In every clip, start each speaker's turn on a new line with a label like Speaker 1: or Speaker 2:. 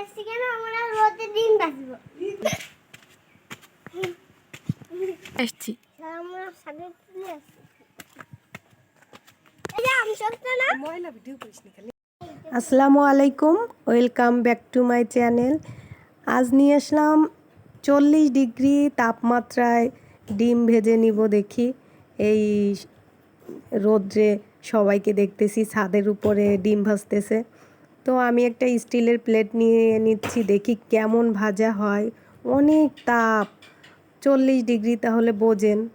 Speaker 1: আসছি কেন? আমরা রোদে দিন বাঁচবো।
Speaker 2: আসছি।
Speaker 1: আমরা সাথে তুলে আসছি।
Speaker 3: আসসালামু আলাইকুম welcome back to my channel. আজ নিয়ে আসলাম চল্লিশ ডিগ্রি তাপমাত্রায় ডিম ভেজে নিব দেখি। এই রোদ্রে সবাইকে দেখতেছি ছাদের উপরে ডিম ভাজতেছে। তো আমি একটা স্টিলের প্লেট নিয়ে নিচ্ছি, দেখি কেমন ভাজা হয়। অনেক তাপ। চল্লিশ ডিগ্রি তাহলে বোঝেন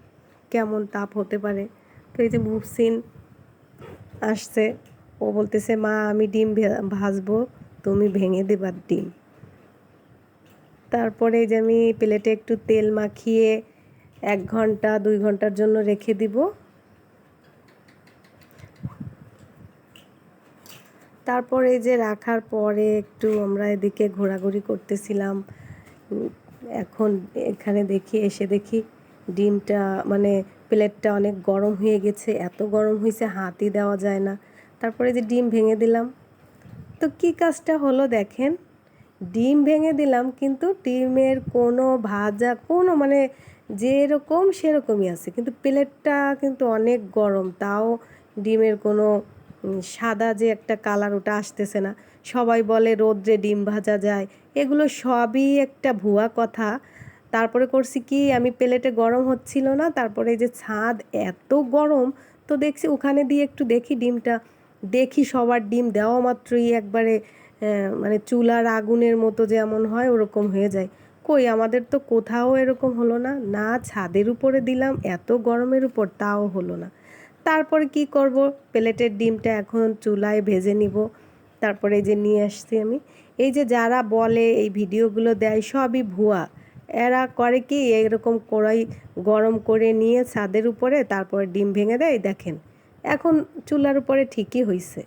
Speaker 3: কেমন তাপ হতে পারে। তো এই যে মুহসিন আসছে। ও বলতেছে, মা, আমি ডিম ভাজবো। তুমি ভেঙে দেবার ডিম। তারপরে যে আমি প্লেটে একটু তেল মাখিয়ে এক ঘণ্টা, দুই ঘণ্টার জন্য রেখে দিব। তারপরে যে রাখার পরে একটু আমরা এদিকে ঘোরাঘুরি করতেছিলাম। এখন এখানে দেখি, এসে দেখি ডিমটা মানে প্লেটটা অনেক গরম হয়ে গেছে, এত গরম হয়েছে, হাতই দেওয়া যায় না। তারপরে যে ডিম ভেঙে দিলাম। তো কি কাজটা হলো দেখেন? ডিম ভেঙে দিলাম, কিন্তু ডিমের কোনো ভাজা, কোনো মানে যেরকম সেরকমই আছে। কিন্তু প্লেটটা কিন্তু অনেক গরম, তাও ডিমের কোনো সাদা যে একটা কালার ওটা আসতেছে না। সবাই বলে রোদ্রে ডিম ভাজা যায়। এগুলো সবই একটা ভুয়া কথা। তারপরে করছি কি, আমি প্লেটে গরম হচ্ছিল না, তারপরে যে ছাদ এত গরম, তো দেখছি ওখানে দিয়ে একটু দেখি ডিমটা। দেখি সবার ডিম দেওয়া মাত্রই একবারে মানে চুলার আগুনের মতো যেমন হয়, ওরকম হয়ে যায়। কই, আমাদের তো কোথাও এরকম হলো না। না ছাদের উপরে দিলাম, এত গরমের উপর তাও হলো না। তারপরে কি করব? প্লেটের ডিমটা এখন চুলায় ভেজে নিব। তারপরে যে নিয়ে আসছি আমি। এই যে যারা বলে এই ভিডিওগুলো দেয় সবই ভুয়া। এরা করে কি এরকম কড়াই গরম করে নিয়ে ছাদের উপরে তারপরে ডিম ভেঙে দেয়, দেখেন। এখন চুলার উপরে ঠিকই হয়েছে